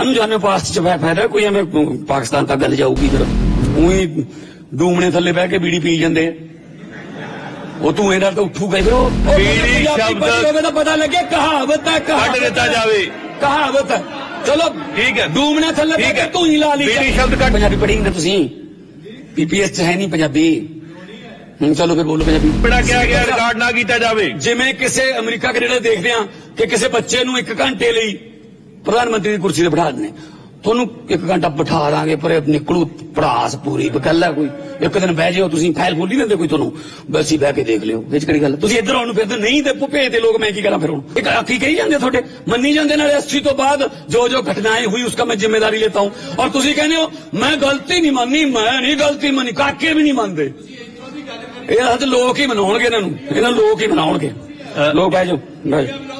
ਕਾਹਨੂੰ ਜਾਣੇ ਪਾਸਟ ਚ ਫਾਇਦਾ ਕੋਈ ਐਵੇਂ ਪਾਕਿਸਤਾਨ ਤੱਕ ਗੱਲ ਜਾਊਗੀ ਫਿਰ। ਉਹੀ ਡੂਮਣੇ ਥੱਲੇ ਬਹਿ ਕੇ ਬੀੜੀ ਪੀ ਜਾਂਦੇ ਆ। ਉਹ ਤੂੰ ਇਹਦਾ ਤਾਂ ਉੱਠੂਗਾ ਹੀ ਫਿਰ ਉਹ ਬੀੜੀ ਸ਼ਬਦ- ਤਾਂ ਪਤਾ ਲੱਗੇ ਕਹਾਵਤ ਹੈ ਕੱਢ ਦਿੱਤਾ। ਜਾਵੇ। ਕਹਾਵਤ ਹੈ। ਚਲੋ ਠੀਕ ਹੈ। ਡੂਮਣੇ ਥੱਲੇ ਬਹਿ ਕੇ। ਤੂੰ ਹੀ ਲਾ ਲਈ ਬੀੜੀ ਸ਼ਬਦ ਕੱਢ- ਪੰਜਾਬੀ ਪੜ੍ਹੀ ਨਹੀਂ ਤੁਸੀਂ? ਪੀਪੀਐਸ ਚ ਹੈ ਨਹੀਂ ਪੰਜਾਬੀ। ਹੁਣ ਚਲੋ ਫਿਰ ਬੋਲੋ ਪੰਜਾਬੀ। ਬੜਾ ਕਿਹਾ ਗਿਆ ਰਿਕਾਰਡ ਨਾ ਕੀਤਾ ਜਾਵੇ। ਜਿਵੇਂ ਕਿਸੇ ਅਮਰੀਕਾ ਕੈਨੇਡਾ ਦੇਖਦੇ ਆ ਕਿ ਕਿਸੇ ਬੱਚੇ ਨੂੰ ਇੱਕ ਘੰਟੇ ਲਈ ਪ੍ਰਧਾਨ ਮੰਤਰੀ ਦੀ ਕੁਰਸੀ ਤੇ ਬਿਠਾ ਦਿੰਦੇ ਤੁਹਾਨੂੰ ਇੱਕ ਘੰਟਾ ਬਿਠਾ ਰਾਂਗੇ ਪਰ ਨਿਕਲੂ ਪੜਾਸ ਪੂਰੀ ਬਕੱਲਾ ਕੋਈ। ਇੱਕ ਦਿਨ ਬਹਿ ਜਿਓ ਤੁਸੀਂ ਫਾਈਲ ਖੋਲੀ ਦਿੰਦੇ ਕੋਈ ਤੁਹਾਨੂੰ। ਬਸੀ ਬਹਿ ਕੇ ਦੇਖ ਲਿਓ ਵਿੱਚ ਕਿਹੜੀ ਗੱਲ ਤੁਸੀਂ ਇੱਧਰ ਆਉਣ ਨੂੰ ਫਿਰਦੇ ਨਹੀਂ ਤੇ ਭੁਪੇ ਤੇ ਲੋਕ ਮੈਂ ਕੀ ਕਰਾਂ ਫਿਰ ਹੁਣ? ਇੱਕ ਆਖੀ ਕਹੀ ਜਾਂਦੇ ਤੁਹਾਡੇ? ਮੰਨੀ ਜਾਂਦੇ ਨਾਲ ਐਸਟੀ ਤੋਂ ਬਾਅਦ ਜੋ ਜੋ ਘਟਨਾਏ ਹੋਈ उसका ਮੈਂ जिम्मेदारी लेता हूं और ਤੁਸੀਂ ਕਹਿੰਦੇ ਹੋ ਮੈਂ ਗਲਤੀ ਨਹੀਂ ਮੰਨੀ ਮੈਂ ਨਹੀਂ ਗਲਤੀ ਮੰਨੀ ਕਾਕੇ ਵੀ ਨਹੀਂ ਮੰਨਦੇ। ਇਹ ਅੱਜ ਲੋਕ ਹੀ ਮਨਾਉਣਗੇ ਇਹਨਾਂ ਨੂੰ। ਇਹਨਾਂ ਲੋਕ ਹੀ ਮਨਾਉਣਗੇ। ਲੋਕ ਬਹਿ ਜਾਓ ਜਾਓ।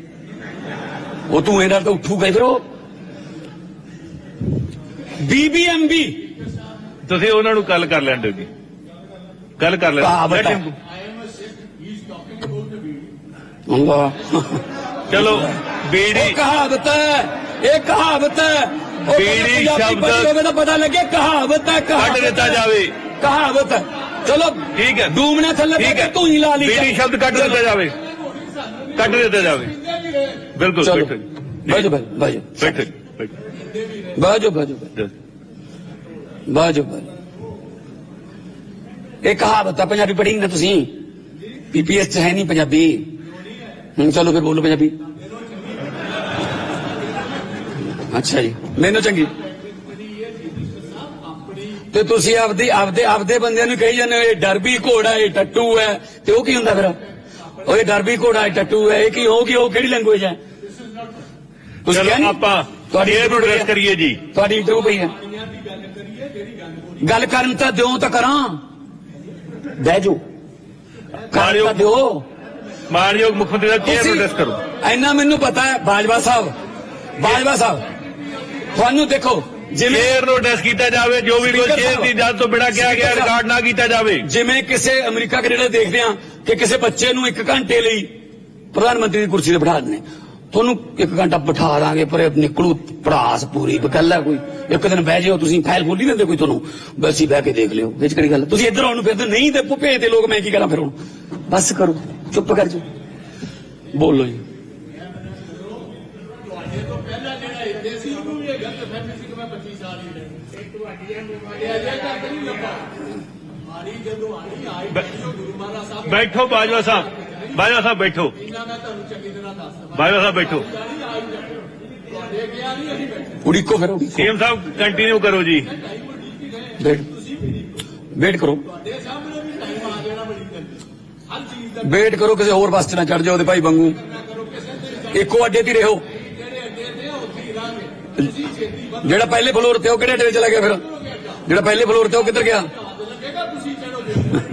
ਉਹ ਤੂੰ ਇਹਦਾ ਤਾਂ ਉੱਠੂਗਾ ਹੀ? ਫਿਰ ਉਹ ਬੀਬੀਐਮਬੀ ਤੁਸੀਂ ਉਹਨਾਂ ਨੂੰ ਕੱਲ ਕਰ ਲੈਣ ਦਿਓ ਜੀ। ਕੱਲ ਕਰ ਲੈਣ ਅੱਲਾ ਚਲੋ ਬੀੜੀ। ਕਹਾਵਤ ਹੈ ਇਹ ਕਹਾਵਤ ਹੈ। ਬੀੜੀ ਸ਼ਬਦ- ਤਾਂ ਪਤਾ ਲੱਗੇ ਕਹਾਵਤ ਹੈ ਕੱਢ ਦਿੱਤਾ। ਜਾਵੇ। ਕਹਾਵਤ ਹੈ। ਚਲੋ ਠੀਕ ਹੈ। ਡੂਮਣੇ ਥੱਲੇ ਤੂੰ ਹੀ ਲਾ ਲਈ ਬੀੜੀ ਸ਼ਬਦ ਕੱਢ ਦਿੱਤਾ ਜਾਵੇ। ਕੱਢ ਦਿੱਤਾ ਜਾਵੇ ਬਿਲਕੁਲ ਚਲੋ। ਬੈਠੋ ਜੀ। ਬਾਜੋ ਬਾਜੋ ਬੈਠੋ ਜੀ, ਬੈਠੋ ਬਾਜੋ ਬਾਜੋ ਬਾਜੋ। ਬਾਜੋ ਇਹ ਕਹਾਵਤ ਹੈ ਪੰਜਾਬੀ ਪੜ੍ਹੀ ਨਾ ਤੁਸੀਂ। ਪੀਪੀਐਸ ਚ ਹੈ ਨਹੀਂ ਪੰਜਾਬੀ। ਹੁਣ ਚਲੋ ਫਿਰ ਬੋਲੋ ਪੰਜਾਬੀ। ਅੱਛਾ ਜੀ। ਮੈਨੂੰ ਚੰਗੀ। ਤੇ ਤੁਸੀਂ ਆਪਦੀ ਆਪਦੇ ਆਪਦੇ ਬੰਦਿਆਂ ਨੂੰ ਕਹੀ ਜਾਂਦੇ ਹੋ ਇਹ ਡਰਬੀ ਘੋੜਾ ਇਹ ਟੱਟੂ ਹੈ। ਤੇ ਉਹ ਕੀ ਹੁੰਦਾ ਫਿਰ? ਇਹ ਡਰਬੀ ਘੋੜਾ ਇਹ ਟੱਟੂ ਹੈ ਇਹ ਕੀ ਹੋ ਕੀ ਉਹ ਕਿਹੜੀ ਲੈਂਗੁਏਜ ਹੈ? ਤੁਸੀਂ ਚਲੋ ਕਹਿੰਦੇ ਆਪਾਂ ਤੁਹਾਡੀ ਸ਼ੇਰ ਨੂੰ ਡਰੈਸ ਕਰੀਏ ਜੀ। ਤੁਹਾਡੀ ਇੰਟਰਵਿਊ ਪਈ ਹੈ। ਗੱਲ ਕਰਨ ਤਾਂ ਦਿਓ ਤਾਂ ਕਰਾਂ। ਬਹਿ ਜਾਓ। ਕਰਨ ਤਾਂ ਦਿਓ। ਮਾਨਯੋਗ ਮੁੱਖ ਮੰਤਰੀ ਦਾ ਚੇਅਰ ਨੂੰ ਡਰੈਸ ਕਰੋ? ਇੰਨਾ ਮੈਨੂੰ ਪਤਾ ਹੈ ਬਾਜਵਾ ਸਾਹਿਬ। ਬਾਜਵਾ ਸਾਹਿਬ ਤੁਹਾਨੂੰ ਦੇਖੋ ਜਿਵੇਂ ਚੇਅਰ ਨੂੰ ਡਰੈਸ ਕੀਤਾ ਜਾਵੇ ਜੋ ਵੀ ਕੋਈ Speaker ਚੇਅਰ ਸਾਹਿਬ। ਦੀ ਇਜਾਜ਼ਤ ਤੋਂ ਬਿਨਾਂ ਕਿਹਾ ਗਿਆ Speaker। ਰਿਕਾਰਡ ਨਾ ਕੀਤਾ ਜਾਵੇ। ਜਿਵੇਂ ਕਿਸੇ ਅਮਰੀਕਾ ਕੈਨੇਡਾ ਦੇਖਦੇ ਆ ਕਿ ਕਿਸੇ ਬੱਚੇ ਨੂੰ ਇੱਕ ਘੰਟੇ ਲਈ ਪ੍ਰਧਾਨ ਮੰਤਰੀ ਦੀ ਕੁਰਸੀ ਤੇ ਬਿਠਾ ਦਿੰਦੇ ਤੁਹਾਨੂੰ ਇੱਕ ਘੰਟਾ ਬਿਠਾ ਦਾਂਗੇ, ਪਰ ਨਿਕਲੂ ਪੜਾਸ ਪੂਰੀ, ਬਕੱਲਾ ਕੋਈ। ਇੱਕ ਦਿਨ ਬਹਿ ਜਿਓ ਤੁਸੀਂ ਫਾਈਲ ਖੋਲੀ ਦਿੰਦੇ ਕੋਈ ਤੁਹਾਨੂੰ। ਬਸ ਬਹਿ ਕੇ ਦੇਖ ਲਿਓ, ਵਿੱਚ ਕਿਹੜੀ ਗੱਲ ਤੁਸੀਂ ਇੱਧਰ ਆਉਣ ਨੂੰ ਫਿਰਦੇ ਨਹੀਂ ਤੇ ਭੇਜਦੇ ਲੋਕ ਮੈਂ ਕੀ ਕਰਾਂ ਫਿਰ ਹੁਣ? ਬਸ ਕਰੋ, ਚੁੱਪ ਕਰ ਜਾਓ। ਬੋਲੋ ਜੀ। ਬੈਠੋ ਬਾਜਵਾ ਸਾਹਿਬ ਬਾਜਵਾ ਸਾਹਿਬ ਬੈਠੋ ਬਾਜਵਾ ਸਾਹਿਬ ਬੈਠੋ ਉਡੀਕੋ ਫਿਰ ਉਡੀਕੋ ਸੀਐਮ ਸਾਹਿਬ ਕੰਟੀਨਿਊ ਕਰੋ ਜੀ ਵੇਟ ਵੇਟ ਕਰੋ ਵੇਟ ਕਰੋ ਕਿਸੇ ਹੋਰ ਬੱਸ 'ਚ ਨਾ ਚੜ ਜਾਓ ਤੇ ਭਾਈ ਬੰਗੂ ਇੱਕੋ ਅੱਡੇ ਤੇ ਹੀ ਰਹੋ ਜਿਹੜਾ ਪਹਿਲੇ ਫਲੋਰ ਤੇ ਉਹ ਕਿਹੜੇ ਅੱਡੇ ਤੇ ਚਲਾ ਗਿਆ ਫਿਰ ਜਿਹੜਾ ਪਹਿਲੇ ਫਲੋਰ ਤੇ ਉਹ ਕਿੱਧਰ ਗਿਆ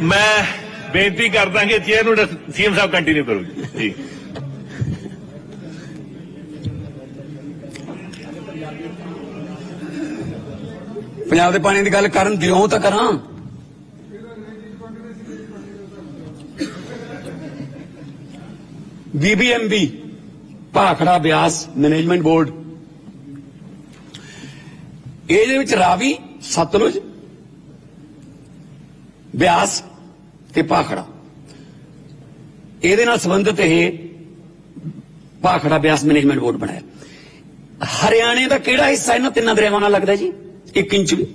ਮੈਂ ਬੇਨਤੀ ਕਰਦਾ ਕਿ ਚੇਅਰ ਨੂੰ ਸੀਐਮ ਸਾਹਿਬ ਕੰਟੀਨਿਊ ਕਰੋ ਜੀ। ਪੰਜਾਬ ਦੇ ਪਾਣੀ ਦੀ ਗੱਲ ਕਰਨ ਦਿਓ ਤਾਂ ਕਰਾਂ। BBMB Bhakra Beas management board. ਇਹਦੇ ਵਿੱਚ ਰਾਵੀ, ਸਤਲੁਜ ਬਿਆਸ ਤੇ ਭਾਖੜਾ। ਇਹਦੇ ਨਾਲ ਸੰਬੰਧਿਤ ਇਹ ਭਾਖੜਾ ਬਿਆਸ ਮੈਨੇਜਮੈਂਟ ਬੋਰਡ ਬਣਾਇਆ। ਹਰਿਆਣੇ ਦਾ ਕਿਹੜਾ ਹਿੱਸਾ ਇਹਨਾਂ ਤਿੰਨਾਂ ਦਰਿਆਵਾਂ ਨਾਲ ਲੱਗਦਾ ਜੀ? 1 ਇੰਚ ਵੀ।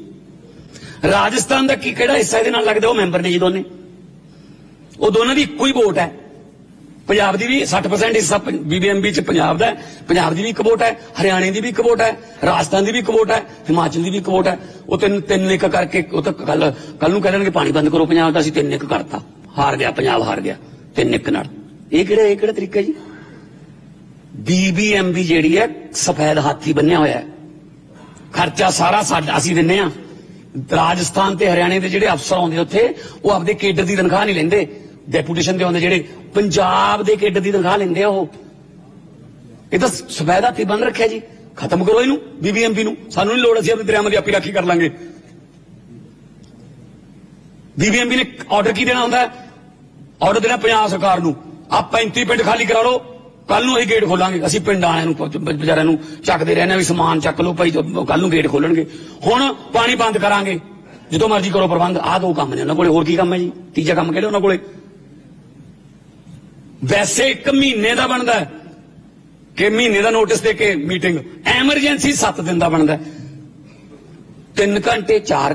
ਰਾਜਸਥਾਨ ਦਾ ਕੀ ਕਿਹੜਾ ਹਿੱਸਾ ਇਹਦੇ ਨਾਲ ਲੱਗਦਾ? ਉਹ ਮੈਂਬਰ ਨੇ ਜੀ ਦੋਨੇ। ਉਹ ਦੋਨਾਂ ਦੀ ਇੱਕੋ ਹੀ ਵੋਟ ਹੈ। ਪੰਜਾਬ ਦੀ ਵੀ 60% ਹਿੱਸਾ ਬੀਬੀਐਮਬੀ ਚ ਪੰਜਾਬ ਦਾ ਹੈ, ਪੰਜਾਬ ਦੀ ਵੀ ਇੱਕ ਵੋਟ ਹੈ, ਹਰਿਆਣੇ ਦੀ ਵੀ ਇੱਕ ਵੋਟ ਹੈ, ਰਾਜਸਥਾਨ ਦੀ ਵੀ ਇੱਕ ਵੋਟ ਹੈ, ਹਿਮਾਚਲ ਦੀ ਵੀ ਇੱਕ ਵੋਟ ਹੈ। ਉਹ ਤਿੰਨ ਤਿੰਨ ਇੱਕ ਕਰਕੇ, ਉਹ ਤਾਂ ਕੱਲ ਕੱਲ ਨੂੰ ਕਹਿ ਦੇਣਗੇ ਪਾਣੀ ਬੰਦ ਕਰੋ ਪੰਜਾਬ ਦਾ, ਅਸੀਂ ਤਿੰਨ ਇੱਕ ਕਰਤਾ। ਹਾਰ ਗਿਆ, ਪੰਜਾਬ ਹਾਰ ਗਿਆ, ਤਿੰਨ ਇੱਕ ਨਾਲ। ਇਹ ਕਿਹੜਾ ਇਹ ਕਿਹੜਾ ਤਰੀਕਾ ਜੀ? ਬੀਬੀਐਮਬੀ ਜਿਹੜੀ ਹੈ, ਸਫੈਦ ਹਾਥੀ ਬੰਨਿਆ ਹੋਇਆ ਹੈ। ਖਰਚਾ ਸਾਰਾ ਸਾਡਾ, ਅਸੀਂ ਦਿੰਨੇ ਆ। ਰਾਜਸਥਾਨ ਤੇ ਹਰਿਆਣੇ ਦੇ ਜਿਹੜੇ ਅਫਸਰ ਆਉਂਦੇ ਉੱਥੇ, ਉਹ ਆਪਦੇ ਕੇਡਰ ਦੀ ਤਨਖਾਹ ਨਹੀਂ ਲੈਂਦੇ। ਡੈਪੂਟੇਸ਼ਨ ਤੇ ਆਉਂਦੇ ਜਿਹੜੇ ਪੰਜਾਬ ਦੇ ਕੇਡਰ ਦੀ ਤਨਖਾਹ ਲੈਂਦੇ ਆ ਉਹ। ਇਹ ਤਾਂ ਸਵੈਦਾ ਤੇ ਬੰਦ ਰੱਖਿਆ ਜੀ। ਖਤਮ ਕਰੋ ਇਹਨੂੰ ਬੀਬੀਐਮਪੀ ਨੂੰ। ਸਾਨੂੰ ਨਹੀਂ ਲੋੜ, ਅਸੀਂ ਆਪਣੇ ਦਰਿਆਵਾਂ ਦੀ ਆਪੀ ਰਾਖੀ ਕਰ ਲਾਂਗੇ। ਬੀਬੀਐਮਪੀ ਨੇ ਆਰਡਰ ਕੀ ਦੇਣਾ ਹੁੰਦਾ? ਆਰਡਰ ਦੇਣਾ ਪੰਜਾਬ ਸਰਕਾਰ ਨੂੰ। ਆ 35 ਪਿੰਡ ਖਾਲੀ ਕਰਾ ਲਓ। ਕੱਲ ਨੂੰ ਅਸੀਂ ਗੇਟ ਖੋਲਾਂਗੇ। ਅਸੀਂ ਪਿੰਡ ਵਾਲਿਆਂ ਨੂੰ ਪ- ਵਿਚਾਰਿਆਂ ਨੂੰ ਚੱਕਦੇ ਰਹਿੰਦੇ ਹਾਂ ਵੀ ਸਮਾਨ ਚੱਕ ਲਓ ਭਾਈ ਕੱਲ ਨੂੰ ਗੇਟ ਖੋਲਣਗੇ। ਹੁਣ ਪਾਣੀ ਬੰਦ ਕਰਾਂਗੇ। ਜਦੋਂ ਮਰਜ਼ੀ ਕਰੋ ਪ੍ਰਬੰਧ। ਆਹ ਦੋ ਕੰਮ ਨੇ ਉਹਨਾਂ ਕੋਲੇ। ਹੋਰ ਕੀ ਕੰਮ ਹੈ ਜੀ? ਤੀਜਾ ਕੰਮ ਕਿਹੜਾ ਉਹਨਾਂ ਕੋਲੇ? ਵੈਸੇ ਇੱਕ ਮਹੀਨੇ ਦਾ ਬਣਦਾ ਹੈ ਕਿ ਮਹੀਨੇ ਦਾ ਨੋਟਿਸ ਦੇ ਕੇ ਮੀਟਿੰਗ ਐਮਰਜੈਂਸੀ 7 ਦਿਨ ਦਾ ਬਣਦਾ 3 ਘੰਟੇ 4